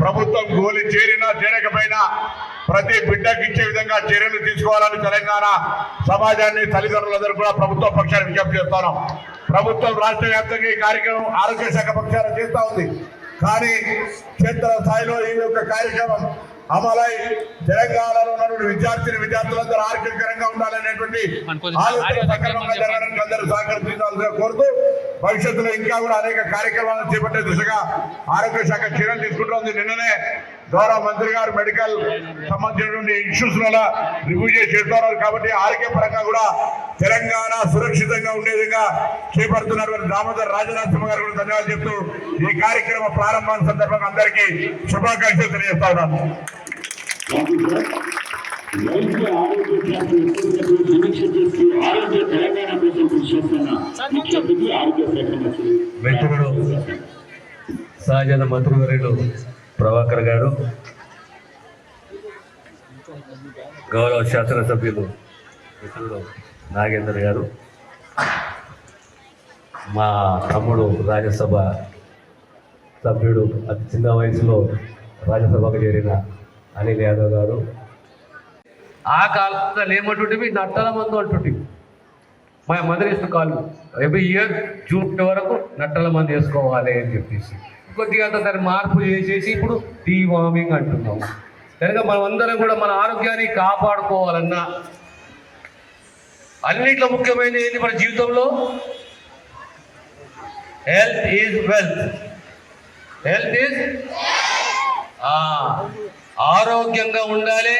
ప్రభుత్వం గోలి చేరినా చేరకపోయినా ప్రతి బిడ్డకి ఇచ్చే విధంగా చర్యలు తీసుకోవాలని తెలంగాణ సమాజాన్ని తల్లిదండ్రులందరూ కూడా ప్రభుత్వ పక్షాన్ని విజ్ఞప్తి చేస్తాను ప్రభుత్వం రాష్ట్ర వ్యాప్తంగా ఈ కార్యక్రమం ఆరోగ్య శాఖ పక్షాన చేస్తూ ఉంది. కానీ క్షేత్ర స్థాయిలో ఈ యొక్క కార్యక్రమం అమలై తెలంగాణలో ఉన్నటువంటి విద్యార్థిని విద్యార్థులందరూ ఆరోగ్యకరంగా ఉండాలనేటువంటి అందరూ సహకరించాల్సిన కోరుతూ భవిష్యత్తులో ఇంకా కూడా అనేక కార్యక్రమాలను చేపట్టే దిశగా ఆరోగ్య శాఖ చర్యలు తీసుకుంటోంది. నిన్ననే గౌరవ మంత్రి గారు మెడికల్ సంబంధించినటువంటి ఇష్యూస్ రివ్యూ చేసి చెప్తున్నారు. కాబట్టి ఆరోగ్యపరంగా కూడా తెలంగాణ సురక్షితంగా ఉండే విధంగా చేపడుతున్నటువంటి దామోదర్ రాజనరసింహ గారు కూడా ధన్యవాదాలు చెప్తూ ఈ కార్యక్రమ ప్రారంభం సందర్భంగా అందరికీ శుభాకాంక్షలు తెలియజేస్తా ఉన్నాను. ఆరోగ్య సమీక్ష చేసి ఆరోగ్య తెలంగాణ కోసం కృషి చేస్తున్న ఆరోగ్య శాఖ మంత్రి మిత్రుడు సహజన మంత్రివర్యులు ప్రభాకర్ గారు గౌరవ శాసనసభ్యులు మిత్రుడు నాగేందర్ గారు మా తమ్ముడు రాజ్యసభ సభ్యుడు అతి చిన్న వయసులో రాజ్యసభకు చేరిన అనిల్ యాదవ్ గారు. ఆ కాలంలో ఏమంటుంటే నట్టల మందు అంటుంటే మా మదర్ ఇస్ కాలు. ఎవ్రీ ఇయర్ జూన్ వరకు నట్టల మందు వేసుకోవాలి అని చెప్పేసి. కొద్దిగా అంత దాన్ని మార్పు చేసేసి ఇప్పుడు వార్మింగ్ అంటున్నాము. కనుక మనం అందరం కూడా మన ఆరోగ్యాన్ని కాపాడుకోవాలన్నా అన్నిట్లో ముఖ్యమైనది ఏంటి మన జీవితంలో? Health is wealth health is ఆరోగ్యంగా ఉండాలి.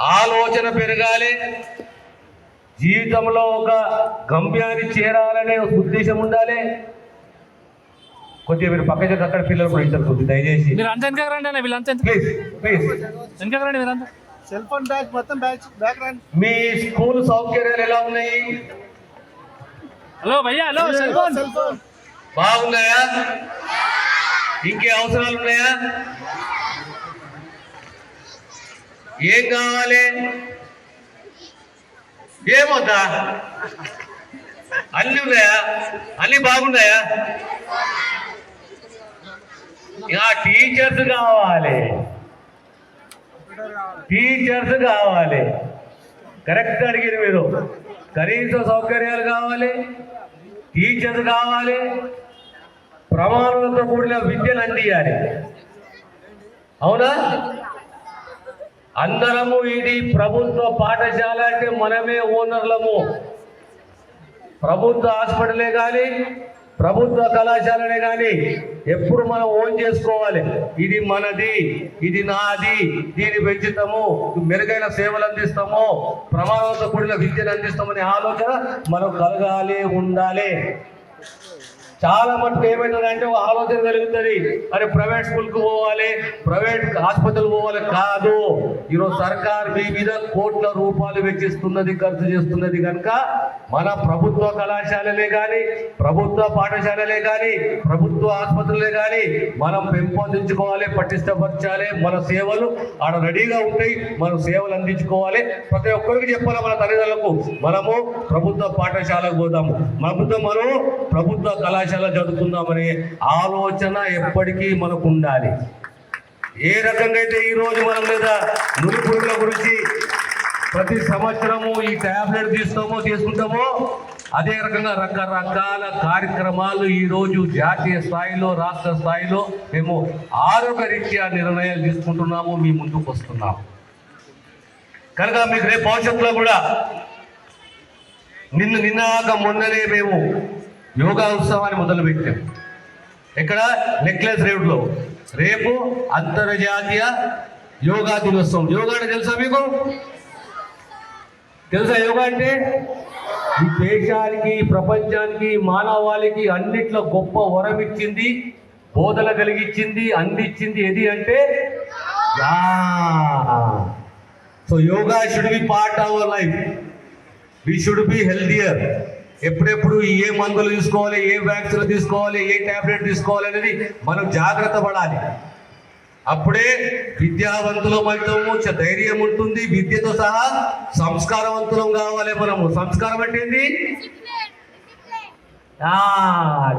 ఆలోచన పెరగాలి. జీవితంలో ఒక గమ్యాన్ని చేరాలనే ఒక ఉద్దేశం ఉండాలి. కొద్దిగా మీరు పక్క అక్కడ పిల్లలు కూడా ఇంటర్ కొద్ది దయచేసి. మీరు అంత వెనక రండి అన్న వీళ్ళంతా ఎంత? Please please. వెనక రండి మీరంతా సెల్ ఫోన్ బ్యాగ్ మొత్తం బ్యాగ్ బ్యాగ్ రండి. మీ స్కూల్ సౌకర్యాలు ఎలా ఉన్నాయి? హలో భయ్యా hello cell phone. Cell phone. బాగున్నాయా? ఇంకే అవసరాలు ఉన్నాయా? ఏం కావాలి? ఏమొద్దా? అన్ని ఉన్నాయా? అన్ని బాగున్నాయా? ఇంకా టీచర్స్ కావాలి. టీచర్స్ కావాలి. కరెక్ట్ అడిగింది మీరు. కనీస సౌకర్యాలు కావాలి. టీచర్స్ కావాలి. ప్రమాణాలతో కూడిన విద్యను అందియాలి. అవునా? అందరము ఇది ప్రభుత్వ పాఠశాల అంటే మనమే ఓనర్లము. ప్రభుత్వ హాస్పిటలే కానీ ప్రభుత్వ కళాశాలనే కానీ ఎప్పుడు మనం ఓన్ చేసుకోవాలి. ఇది మనది ఇది నాది దీన్ని పెంచుతాము మెరుగైన సేవలు అందిస్తాము ప్రమాణంతో కూడిన విద్యను అందిస్తామనే ఆలోచన మనం కలగాలి ఉండాలి. చాలా మటుకు ఏమైందంటే ఒక ఆలోచన కలుగుతుంది అరే ప్రైవేట్ స్కూల్కి పోవాలి ప్రైవేట్ ఆసుపత్రులు పోవాలి కాదు. ఈరోజు సర్కార్ మీ మీద కోట్ల రూపాయలు వెచ్చిస్తున్నది ఖర్చు చేస్తున్నది కనుక మన ప్రభుత్వ కళాశాలలే కానీ ప్రభుత్వ పాఠశాలలే కానీ ప్రభుత్వ ఆసుపత్రులే కానీ మనం పెంపొందించుకోవాలి పటిష్టపరచాలి మన సేవలు ఆడ రెడీగా ఉంటాయి మనం సేవలు అందించుకోవాలి. ప్రతి ఒక్కరికి చెప్పాలి మన తల్లిదండ్రులకు? మనము ప్రభుత్వ పాఠశాలకు పోదాము. ప్రభుత్వం మనం ప్రభుత్వ కళాశాల చదువుకుందామనే ఆలోచన ఎప్పటికీ మనకు ఉండాలి. ఏ రకంగా అయితే ఈ రోజు మనం లేదా నులిపురుగుల గురించి ప్రతి సంవత్సరము ఈ టాబ్లెట్ తీసుకోమో తీసుకుంటామో అదే రకంగా రకరకాల కార్యక్రమాలు ఈరోజు జాతీయ స్థాయిలో రాష్ట్ర స్థాయిలో మేము ఆరోగ్యరీత్యా నిర్ణయాలు తీసుకుంటున్నాము మీ ముందుకు వస్తున్నాము. కనుక మీకు రేపు భవిష్యత్తులో కూడా నిన్ను నిన్నాక మొన్ననే మేము యోగా ఉత్సవాన్ని మొదలుపెట్టాం. ఇక్కడ నెక్లెస్ రేవుడ్లో రేపు అంతర్జాతీయ యోగా దినోత్సవం. యోగా అంటే తెలుసా మీకు? తెలుసా యోగా అంటే? ఈ దేశానికి ప్రపంచానికి మానవాళికి అన్నిట్లో గొప్ప వరం ఇచ్చింది బోధన కలిగించింది అందించింది ఏది అంటే so yoga should be part our life we should be healthier ఎప్పుడెప్పుడు ఏ మందులు తీసుకోవాలి ఏ వ్యాక్సిన్ తీసుకోవాలి ఏ టాబ్లెట్ తీసుకోవాలి అనేది మనం జాగ్రత్త పడాలి. అప్పుడే విద్యావంతులమవుతాము ధైర్యం ఉంటుంది విద్యతో సహా సంస్కారవంతులం కావాలి మనము. సంస్కారం అంటే ఏంటి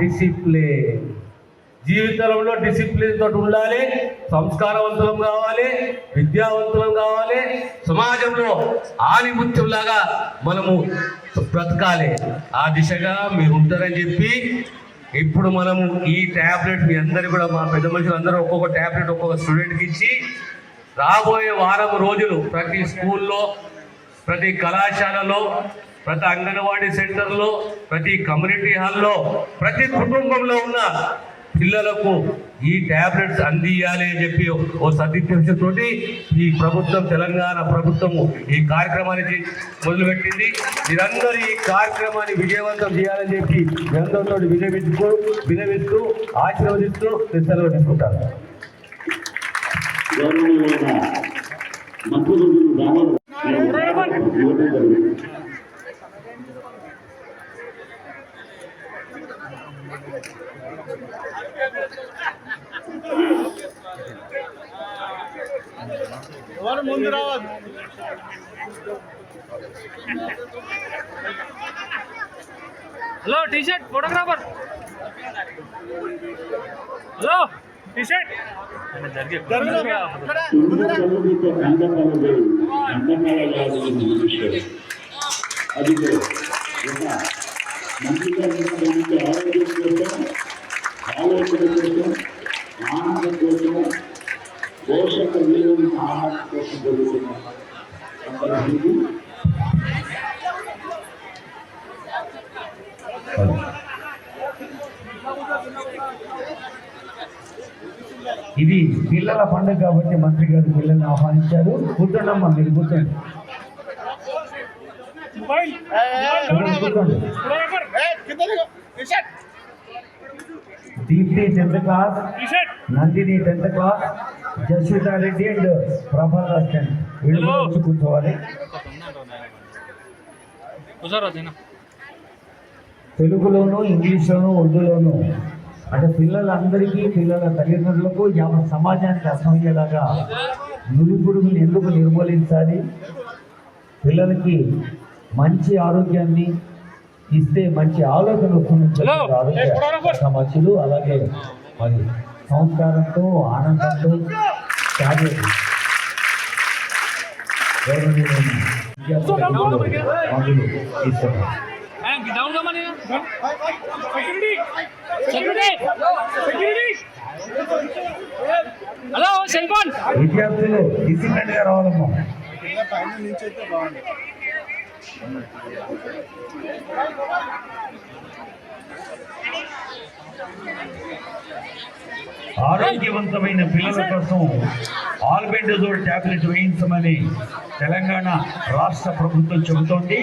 డిసిప్లిన్. జీవితంలో డిసిప్లిన్ తోటి ఉండాలి సంస్కారవంతులం కావాలి విద్యావంతులం కావాలి సమాజంలో ఆనిముత్యంలాగా మనము బ్రతకాలి. ఆ దిశగా మీరు ఉంటారని చెప్పి ఇప్పుడు మనము ఈ ట్యాబ్లెట్ మీ అందరు కూడా మా పెద్ద మనుషులు అందరూ ఒక్కొక్క ట్యాబ్లెట్ ఒక్కొక్క స్టూడెంట్కి ఇచ్చి రాబోయే వారం రోజులు ప్రతి స్కూల్లో ప్రతి కళాశాలలో ప్రతి అంగన్వాడీ సెంటర్లో ప్రతి కమ్యూనిటీ హాల్లో ప్రతి కుటుంబంలో ఉన్న పిల్లలకు ఈ టాబ్లెట్స్ అందియాలి అని చెప్పి ఓ సదిద్దేశంతోటి ఈ ప్రభుత్వం తెలంగాణ ప్రభుత్వము ఈ కార్యక్రమానికి మొదలుపెట్టింది. మీరందరూ ఈ కార్యక్రమాన్ని విజయవంతం చేయాలని చెప్పి మీరందరితో వినవిస్తూ వినవిస్తూ ఆశీర్వదిస్తూ సెలవు గౌరవనీయులైన మంత్రులు ఎవరు ముందు రావద్దు hello T shirt photographer hello T shirt మంచిగా ఉన్నటువంటి ఆరోగ్యం కోసం ఆలోచన కోసం ఆనందం కోసం పోషక విలువైన ఆహారం కోసం జరుగుతున్న అందరికీ ఇది పిల్లల పండుగ కాబట్టి మంత్రి గారు పిల్లల్ని ఆహ్వానించారు. కూర్చోండమ్మా మీరు కూర్చోండి. Deepthi tenth class Nandini tenth class Jaswitha Reddy and Prabhakar tenth వీళ్ళు వచ్చి కూర్చోవాలి. తెలుగులోను ఇంగ్లీష్లోను ఉర్దూలోను. అంటే పిల్లలందరికీ పిల్లల తల్లిదండ్రులకు యావత్ సమాజానికి అర్థమయ్యేలాగా నులిపుడుగుని ఎందుకు నిర్మూలించాలి? పిల్లలకి మంచి ఆరోగ్యాన్ని ఇస్తే మంచి ఆలోచన? సమస్యలు అలాగే మరి సంస్కారంతో ఆనందంతో హలో విద్యార్థులు డిసిప్లిన్గా రావాలమ్మా ఆరోగ్యవంతమైన పిల్లల కోసం ఆల్బెండజోల్ టాబ్లెట్ వేయించమని తెలంగాణ రాష్ట్ర ప్రభుత్వం చెబుతోంది.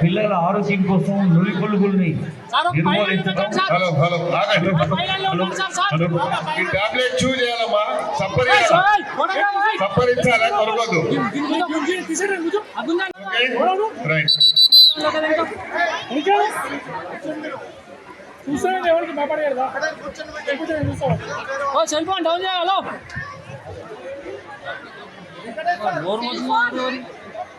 పిల్లల ఆరోగ్యం కోసం నులి సార్ ఈ టాబ్లెట్ చూ చేయాలమ్మా. సప్పరించాలా కొరగదు ఎవరికి భయపడేదా సెల్ ఫోన్ డౌన్ చేయాలి.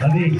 అది